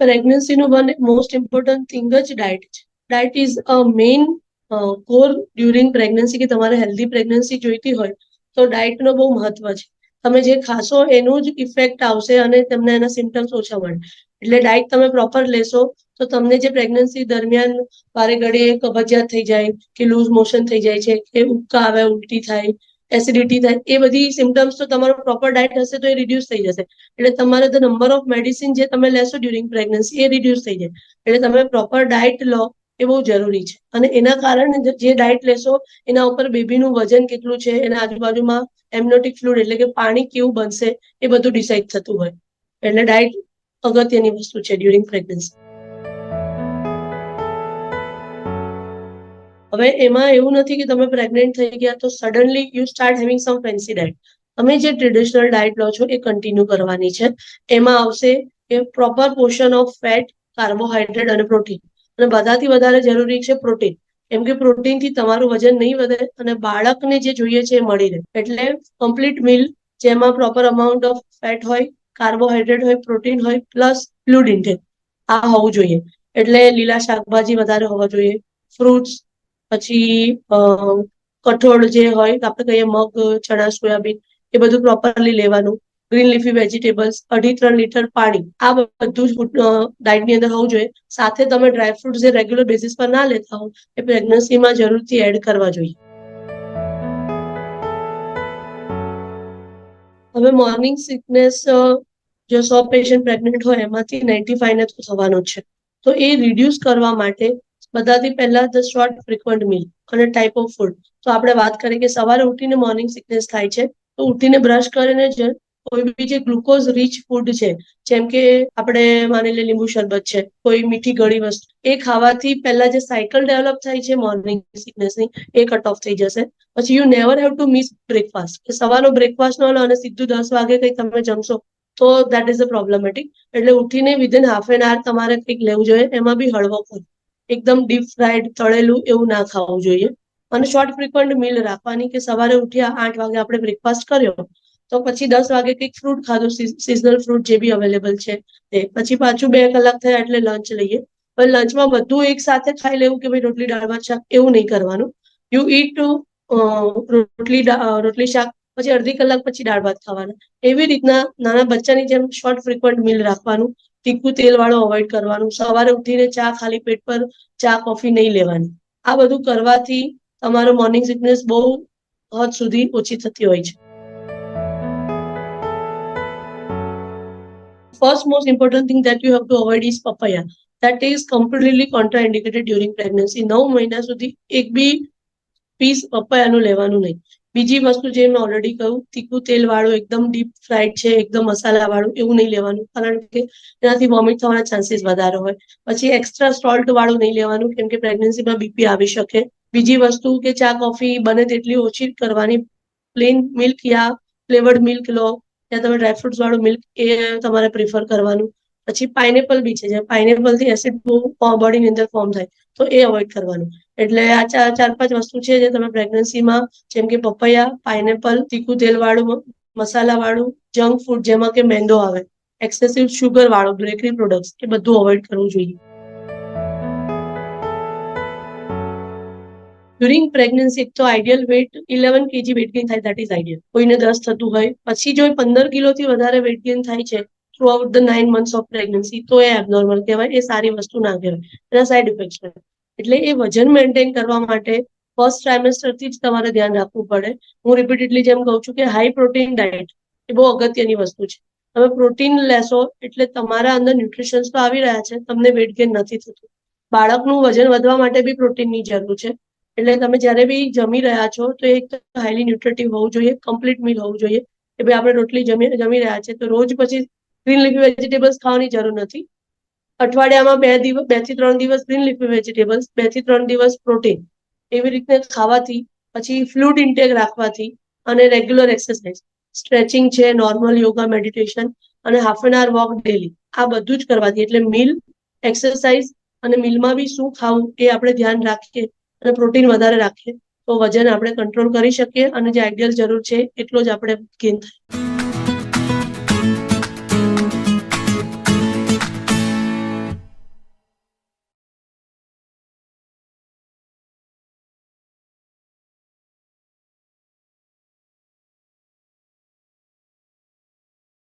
પ્રેગ્નન્સીનું one most important thing જ diet છે. Diet is a main core during pregnancy કે તમારે હેલ્ધી પ્રેગ્નન્સી જોઈતી હોય તો ડાયટનો બહુ મહત્વ છે. તમે જે ખાશો એનું જ ઇફેક્ટ આવશે અને તમને એના સિમ્ટમ્સ ઓછા મળે. એટલે ડાયટ તમે પ્રોપર લેશો તો તમને જે પ્રેગ્નન્સી દરમિયાન વારે ઘડીએ કબજિયાત થઈ જાય, કે લૂઝ મોશન થઈ જાય છે, કે ઉબકા આવે, ઉલટી થાય એસિડિટી થાય, એ બધી સિમ્ટમ્સ તો તમારો પ્રોપર ડાયટ હશે તો એ રિડ્યુસ થઈ જશે. એટલે તમારે ધ નંબર ઓફ મેડિસિન જે તમે લેશો ડ્યુરિંગ પ્રેગ્નન્સી એ રિડ્યુસ થઈ જાય. એટલે તમે પ્રોપર ડાયટ લો, એ બહુ જરૂરી છે. અને એના કારણે જે ડાયટ લેશો, એના ઉપર બેબીનું વજન કેટલું છે, એના આજુબાજુમાં એમનોટિક ફ્લુડ એટલે કે પાણી કેવું બનશે, એ બધું ડિસાઇડ થતું હોય. એટલે ડાયટ અગત્યની વસ્તુ છે ડ્યુરિંગ પ્રેગ્નન્સી હવે એમાં એવું નથી કે તમે પ્રેગ્નેન્ટ થઈ ગયા તો suddenly you start having some fancy diet તમે જે ટ્રેડિશનલ ડાયટ લો છો એ કન્ટિન્યુ કરવાની છે. એમાં આવશે કે proper portion of fat carbohydrate અને પ્રોટીન અને બધાથી વધારે જરૂરી છે પ્રોટીન કેમ કે પ્રોટીનથી તમારું વજન નહીં વધે અને બાળકને જે જોઈએ છે એ મળી રહે. એટલે કમ્પ્લીટ મીલ જેમાં પ્રોપર અમાઉન્ટ ઓફ ફેટ હોય કાર્બોહાઈડ્રેટ હોય પ્રોટીન હોય પ્લસ ફ્લુડ ઇન્ટેક આ હોવું જોઈએ. એટલે લીલા શાકભાજી વધારે હોવા જોઈએ ફ્રૂટ્સ પછી કઠોળ જે હોય આપણે કહીએ મગ, ચણા, સોયાબીન, એ બધું પ્રોપરલી લેવાનું. ગ્રીન લીફી વેજીટેબલ્સ અઢી ત્રણ લીટર પાણી. આ બધું જ ડાયટની અંદર હોવું જોઈએ. સાથે તમે ડ્રાયફ્રૂટ જે રેગ્યુલર બેસિસ પર ના લેતા હો, એ પ્રેગ્નન્સીમાં જરૂરથી એડ કરવા જોઈએ. હવે મોર્નિંગ સિકનેસ જો સો પેશન્ટ પ્રેગ્નન્ટ હોય, એમાંથી નાઇન્ટી ફાઈવ ને તો થવાનું છે. તો એ રિડ્યુસ કરવા માટે બધાથી પહેલા ધ શોર્ટ ફ્રિકવન્ટ મીલ અને ટાઈપ ઓફ ફૂડ તો આપણે વાત કરીએ કે સવારે ઉઠીને મોર્નિંગ સિકનેસ થાય છે. તો ઉઠીને બ્રશ કરીને જ કોઈ બી જે ગ્લુકોઝ રીચ ફૂડ છે, જેમ કે આપણે માની લે લીંબુ શરબત છે, કોઈ મીઠી ગળી વસ્તુ, એ ખાવાથી પહેલા જે સાયકલ ડેવલપ થાય છે મોર્નિંગ સિકનેસની એ કટ ઓફ થઈ જશે. પછી you never have to miss breakfast સવારનો બ્રેકફાસ્ટ ન લો અને સીધું દસ વાગે કંઈક તમે જમશો, તો દેટ ઇઝ અ પ્રોબ્લેમેટિક એટલે ઉઠીને વિધિન હાફ એન આવર તમારે કંઈક લેવું જોઈએ, એમાં બી હળવો ખોરાક એકદમ ડીપ ફ્રાઈડ તળેલું એવું ના ખાવું જોઈએ. અને શોર્ટ ફ્રિકવન્ટ મીલ રાખવાની કે સવારે ઉઠ્યા આઠ વાગે આપણે બ્રેકફાસ્ટ કર્યો, તો પછી દસ વાગે કંઈક ફ્રૂટ ખાધું સિઝનલ ફ્રૂટ જે બી અવેલેબલ છે તે. પછી પાછું બે કલાક થયા એટલે લંચ લઈએ. પણ લંચમાં બધું એક સાથે ખાઈ લેવું કે ભાઈ રોટલી, દાળ, ભાત, શાક એવું નહીં કરવાનું. યુ ઈટ રોટલી રોટલી, શાક, પછી અડધી કલાક પછી દાળ, ભાત ખાવાના. એવી રીતના નાના બચ્ચાની જેમ શોર્ટ ફ્રિકવન્ટ મીલ રાખવાનું. તીખું તેલ વાળું અવોઇડ કરવાનું સવારે ઉઠીને ચા ખાલી પેટ પર ચા કોફી નહીં લેવાની આ બધું કરવાથી તમારો મોર્નિંગ સિકનેસ બહુ હદ સુધી ઓછી થતી હોય છે first most important thing that you have to avoid is papaya that is completely contraindicated during pregnancy નવ મહિના સુધી એક બી પીસ પપૈયાનું લેવાનું નહીં બીજી વસ્તુ જે મેં ઓલરેડી કહ્યું, તીખું તેલ વાળું એકદમ ડીપ ફ્રાઈડ છે, એકદમ મસાલા વાળું એવું નહીં લેવાનું. કારણ કે એનાથી વોમિટ થવાના ચાન્સીસ વધારે હોય. પછી એક્સ્ટ્રા સોલ્ટ વાળું નહીં લેવાનું, કેમ કે પ્રેગ્નન્સીમાં બીપી આવી શકે. બીજી વસ્તુ કે ચા કોફી બને તેટલી ઓછી કરવાની. પ્લેન મિલ્ક યા ફ્લેવર્ડ મિલ્ક લો, યા તમે ડ્રાયફ્રુટ્સ વાળું મિલ્ક એ તમારે પ્રિફર કરવાનું. પછી પાઇનેપલ બી છે, જે પાઇનેપલથી એસિડ બહુ બોડીની અંદર ફોર્મ થાય, તો એ અવોઇડ કરવાનું. એટલે આ ચાર ચાર, પાંચ વસ્તુ છે જે તમે પ્રેગ્નન્સીમાં જેમ કે પપૈયા પાઇનેપલ તીખું તેલ વાળું મસાલા વાળું જંક ફૂડ જેમાં કે મેંદો આવે એક્સેસિવ શુગર વાળું બેકરી પ્રોડક્ટ્સ એ બધું અવોઇડ કરવું જોઈએ. ડ્યુરિંગ પ્રેગ્નન્સી તો ideal weight eleven KG weight gain થાય દેટ ઇઝ આઈડિયલ કોઈને દસ થતું હોય, પછી જો પંદર કિલોથી વધારે વેટ ગેઇન થાય છે throughout the nine months of pregnancy તો એ એબનોર્મલ કહેવાય, એ સારી વસ્તુ ના કહેવાય. એના સાઇડ ઇફેક્ટ છે. એટલે એ વજન મેન્ટેન કરવા માટે ફર્સ્ટ ટ્રાઇમેસ્ટરથી જ તમારે ધ્યાન રાખવું પડે. હું રિપીટેડલી જેમ કહું છું કે હાઈ પ્રોટીન ડાયટ એ બહુ અગત્યની વસ્તુ છે. તમે પ્રોટીન લેશો એટલે તમારા અંદર ન્યુટ્રિશન્સ તો આવી રહ્યા છે, તમને વેટ ગેન નથી થતું. બાળકનું વજન વધવા માટે બી પ્રોટીનની જરૂર છે. એટલે તમે જ્યારે બી જમી રહ્યા છો, તો એક હાઈલી ન્યુટ્રેટિવ હોવું જોઈએ કમ્પ્લીટ મીલ હોવું જોઈએ. કે ભાઈ આપણે રોટલી જમી જમી રહ્યા છે, તો રોજ પછી ગ્રીન લીફી વેજીટેબલ્સ ખાવાની જરૂર નથી. અઠવાડિયામાં બે દિવસ, બેથી ત્રણ દિવસ ગ્રીન લીફી વેજીટેબલ્સ બેથી ત્રણ દિવસ પ્રોટીન એવી રીતે ખાવાથી, પછી ફ્લુડ ઇન્ટેક રાખવાથી અને રેગ્યુલર એક્સરસાઇઝ સ્ટ્રેચિંગ છે નોર્મલ યોગા મેડિટેશન અને half an hour walk daily આ બધું જ કરવાથી, એટલે મિલ એક્સરસાઇઝ અને મિલમાં બી શું ખાવું એ આપણે ધ્યાન રાખીએ અને પ્રોટીન વધારે રાખીએ, તો વજન આપણે કંટ્રોલ કરી શકીએ અને જે આઈડિયલ જરૂર છે, એટલો જ આપણે ગેઇન થાય.